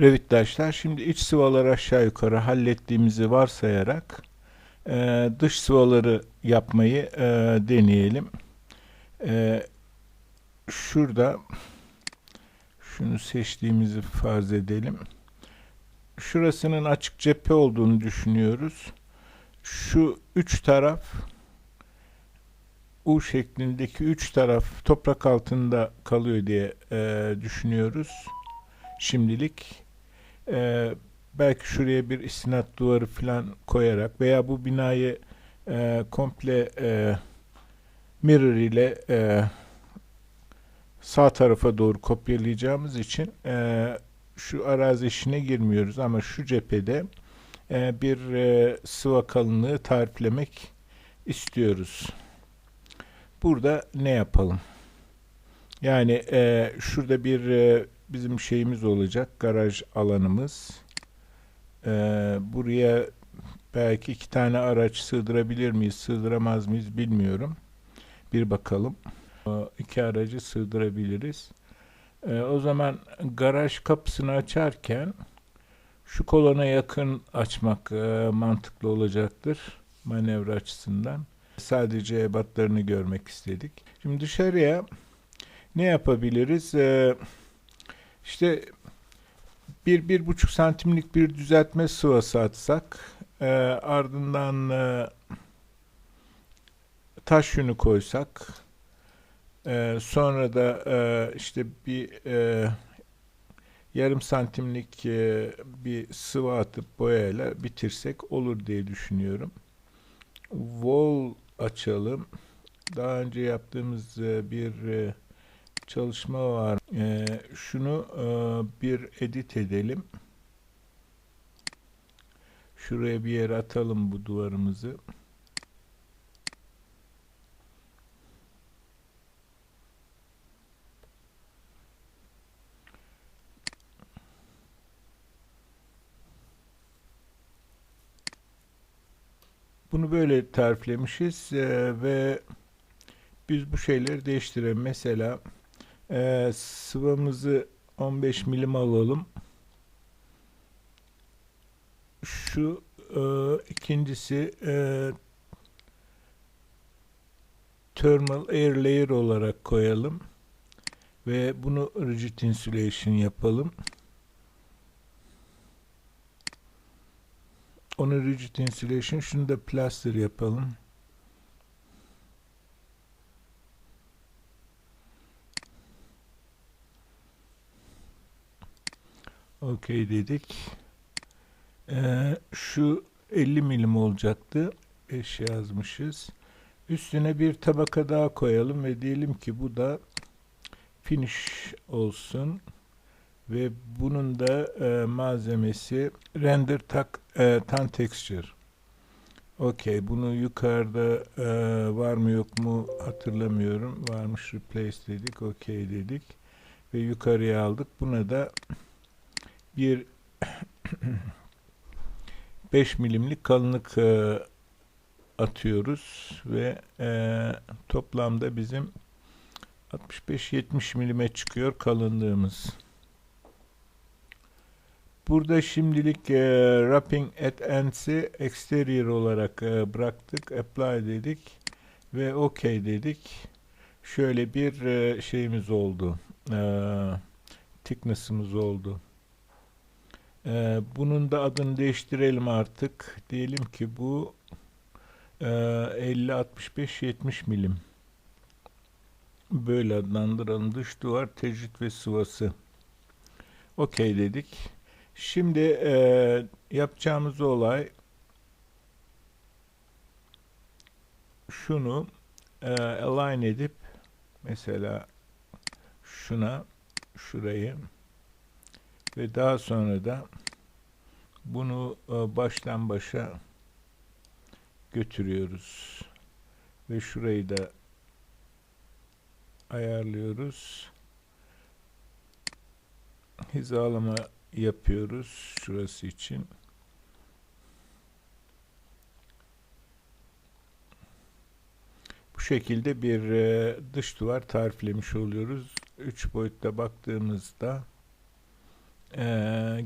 Revitdaşlar şimdi iç sıvaları aşağı yukarı hallettiğimizi varsayarak e, dış sıvaları yapmayı e, deneyelim. E, şurada şunu seçtiğimizi farz edelim. Şurasının açık cephe olduğunu düşünüyoruz. Şu üç taraf U şeklindeki üç taraf toprak altında kalıyor diye e, düşünüyoruz. Şimdilik e, belki şuraya bir istinat duvarı falan koyarak veya bu binayı e, komple e, mirror ile e, sağ tarafa doğru kopyalayacağımız için e, şu arazi işine girmiyoruz ama şu cephede e, bir e, sıva kalınlığı tariflemek istiyoruz. Burada ne yapalım? Yani e, şurada bir e, bizim şeyimiz olacak. Garaj alanımız. E, buraya belki iki tane araç sığdırabilir miyiz, sığdıramaz mıyız bilmiyorum. Bir bakalım. E, iki aracı sığdırabiliriz. E, o zaman garaj kapısını açarken şu kolona yakın açmak e, mantıklı olacaktır manevra açısından. Sadece ebatlarını görmek istedik. Şimdi dışarıya ne yapabiliriz? Ee, işte bir, bir buçuk santimlik bir düzeltme sıvası atsak, e, ardından e, taş yünü koysak, e, sonra da e, işte bir e, yarım santimlik e, bir sıvı atıp boyayla bitirsek olur diye düşünüyorum. Wall açalım. Daha önce yaptığımız e, bir e, çalışma var. E, şunu bir edit edelim. Şuraya bir yere atalım bu duvarımızı. Bunu böyle tariflemişiz e, ve biz bu şeyleri değiştirelim. Mesela e, sıvamızı 15 milim alalım. Şu e, ikincisi e, thermal air layer olarak koyalım ve bunu rigid insulation yapalım. Onu rigid insulation. Şunu da plaster yapalım. Okey dedik. Ee, şu 50 milim olacaktı. 5 yazmışız. Üstüne bir tabaka daha koyalım ve diyelim ki bu da finish olsun ve bunun da e, malzemesi render tak e, tan texture. Okey. Bunu yukarıda e, var mı yok mu hatırlamıyorum. Varmış replace dedik. Okey dedik. Ve yukarıya aldık. Buna da bir 5 milimlik kalınlık e, atıyoruz ve e, toplamda bizim 65-70 milime çıkıyor kalınlığımız. Burada şimdilik e, wrapping at ends'i exterior olarak e, bıraktık. Apply dedik ve OK dedik. Şöyle bir e, şeyimiz oldu. E, thickness'ımız oldu. E, bunun da adını değiştirelim artık. Diyelim ki bu e, 50 65 70 milim. Böyle adlandıralım. Dış duvar tecrit ve sıvası. OK dedik. Şimdi e, yapacağımız olay şunu e, align edip mesela şuna şurayı ve daha sonra da bunu e, baştan başa götürüyoruz ve şurayı da ayarlıyoruz hizalama yapıyoruz şurası için. Bu şekilde bir e, dış duvar tariflemiş oluyoruz. Üç boyutta baktığımızda Ee,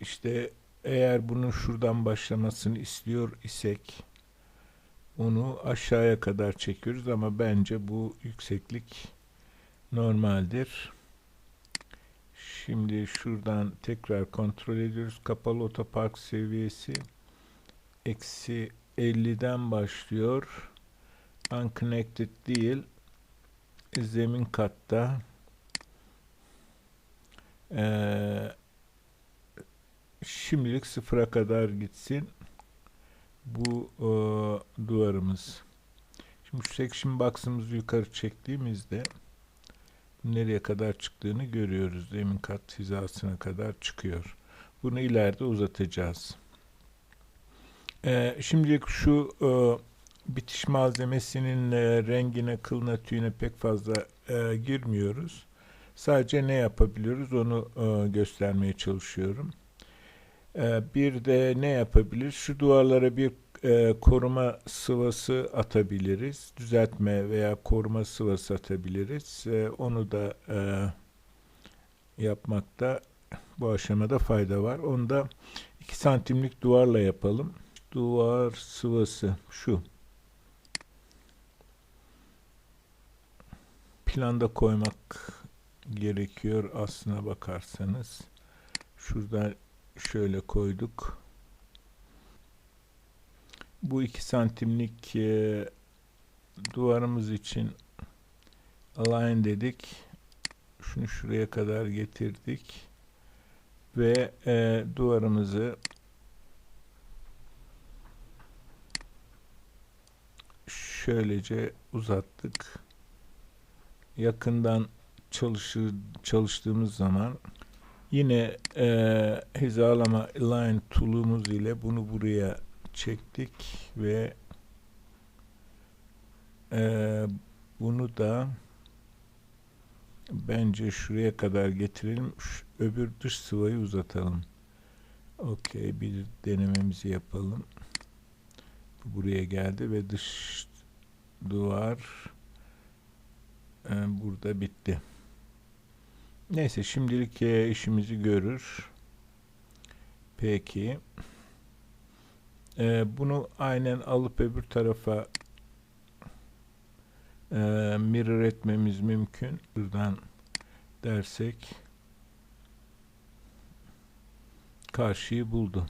işte eğer bunun şuradan başlamasını istiyor isek onu aşağıya kadar çekiyoruz ama bence bu yükseklik normaldir. Şimdi şuradan tekrar kontrol ediyoruz. Kapalı otopark seviyesi eksi 50'den başlıyor. Unconnected değil. Zemin katta. Ee, şimdilik sıfıra kadar gitsin. Bu e, duvarımız. Şimdi şu section box'ımızı yukarı çektiğimizde nereye kadar çıktığını görüyoruz. Zemin kat hizasına kadar çıkıyor. Bunu ileride uzatacağız. Ee, şimdilik şu e, bitiş malzemesinin e, rengine, kılına, tüyüne pek fazla e, girmiyoruz. Sadece ne yapabiliyoruz onu e, göstermeye çalışıyorum. E, bir de ne yapabilir? Şu duvarlara bir e, koruma sıvası atabiliriz. Düzeltme veya koruma sıvası atabiliriz. E, onu da e, yapmakta bu aşamada fayda var. Onu da 2 santimlik duvarla yapalım. Duvar sıvası şu. Planda koymak gerekiyor aslına bakarsanız. Şuradan şöyle koyduk. Bu 2 santimlik e, duvarımız için align dedik. Şunu şuraya kadar getirdik. Ve e, duvarımızı şöylece uzattık. Yakından çalışır, çalıştığımız zaman yine e, hizalama align tool'umuz ile bunu buraya çektik ve e, bunu da bence şuraya kadar getirelim. Şu, öbür dış sıvayı uzatalım. Okey bir denememizi yapalım. Bu buraya geldi ve dış duvar e, burada bitti. Neyse şimdilik e, işimizi görür. Peki. E, bunu aynen alıp öbür tarafa e, mirror etmemiz mümkün. Buradan dersek karşıyı buldu.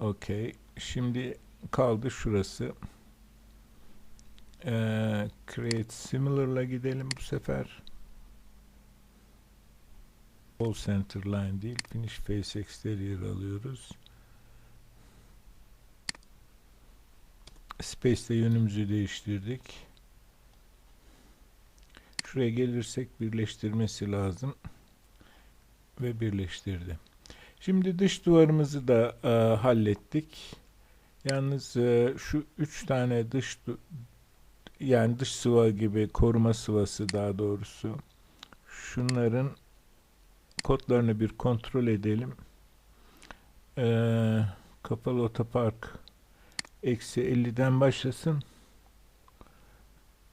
Okey. Şimdi kaldı şurası. Ee, create similar'la gidelim bu sefer. All center line değil. Finish face exterior alıyoruz. Space'te yönümüzü değiştirdik. Şuraya gelirsek birleştirmesi lazım. Ve birleştirdi. Şimdi dış duvarımızı da e, hallettik. Yalnız e, şu üç tane dış yani dış sıva gibi koruma sıvası daha doğrusu şunların kodlarını bir kontrol edelim. Ee, kapalı otopark eksi 50'den başlasın.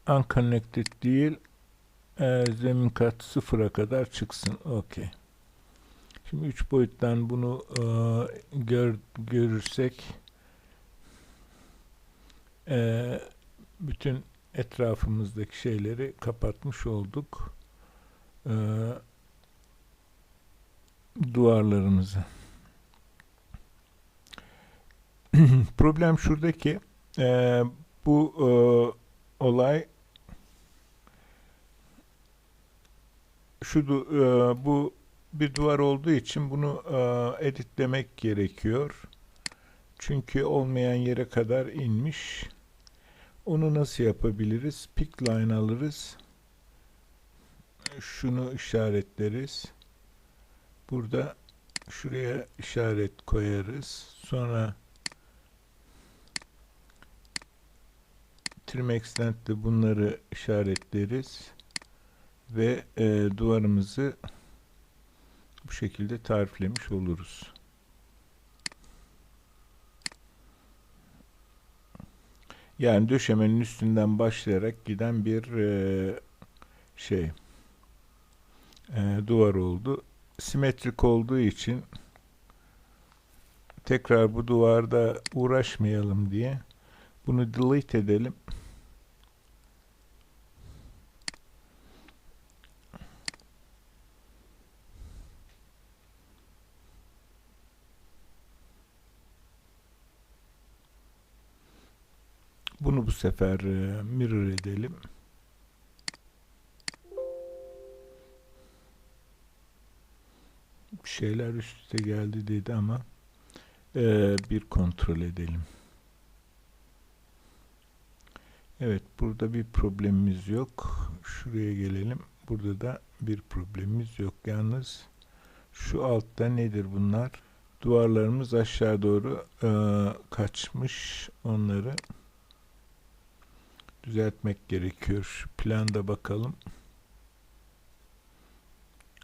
Unconnected değil. Ee, zemin kat sıfıra kadar çıksın. Okey. Şimdi üç boyuttan bunu e, gör, görürsek e, bütün etrafımızdaki şeyleri kapatmış olduk. E, duvarlarımızı. Problem şuradaki e, bu e, olay şu e, bu bir duvar olduğu için bunu e, editlemek gerekiyor. Çünkü olmayan yere kadar inmiş. Onu nasıl yapabiliriz? Pick line alırız. Şunu işaretleriz. Burada şuraya işaret koyarız. Sonra trim extent'te bunları işaretleriz ve e, duvarımızı bu şekilde tariflemiş oluruz. Yani döşemenin üstünden başlayarak giden bir e, şey e, duvar oldu. Simetrik olduğu için tekrar bu duvarda uğraşmayalım diye bunu delete edelim. Bunu bu sefer e, mirror edelim. Şeyler üst üste geldi dedi ama e, bir kontrol edelim. Evet, burada bir problemimiz yok. Şuraya gelelim. Burada da bir problemimiz yok. Yalnız şu altta nedir bunlar? Duvarlarımız aşağı doğru e, kaçmış. Onları düzeltmek gerekiyor. Şu planda bakalım.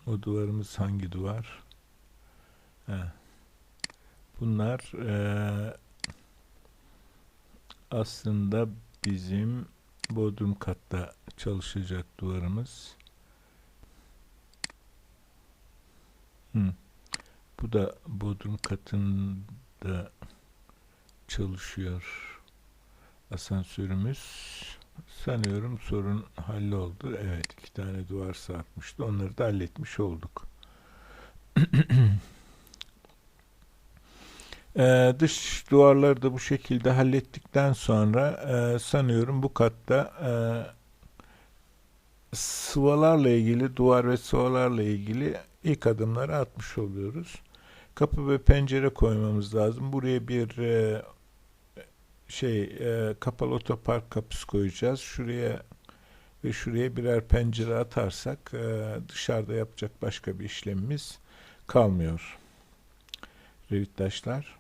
O duvarımız hangi duvar? Bunlar eee, aslında bizim bodrum katta çalışacak duvarımız. Hı. Bu da bodrum katında çalışıyor asansörümüz. Sanıyorum sorun halloldu. Evet, iki tane duvar sarkmıştı. Onları da halletmiş olduk. Ee, dış duvarları da bu şekilde hallettikten sonra e, sanıyorum bu katta e, sıvalarla ilgili, duvar ve sıvalarla ilgili ilk adımları atmış oluyoruz. Kapı ve pencere koymamız lazım. Buraya bir e, şey e, kapalı otopark kapısı koyacağız. Şuraya ve şuraya birer pencere atarsak e, dışarıda yapacak başka bir işlemimiz kalmıyor. Revittaşlar.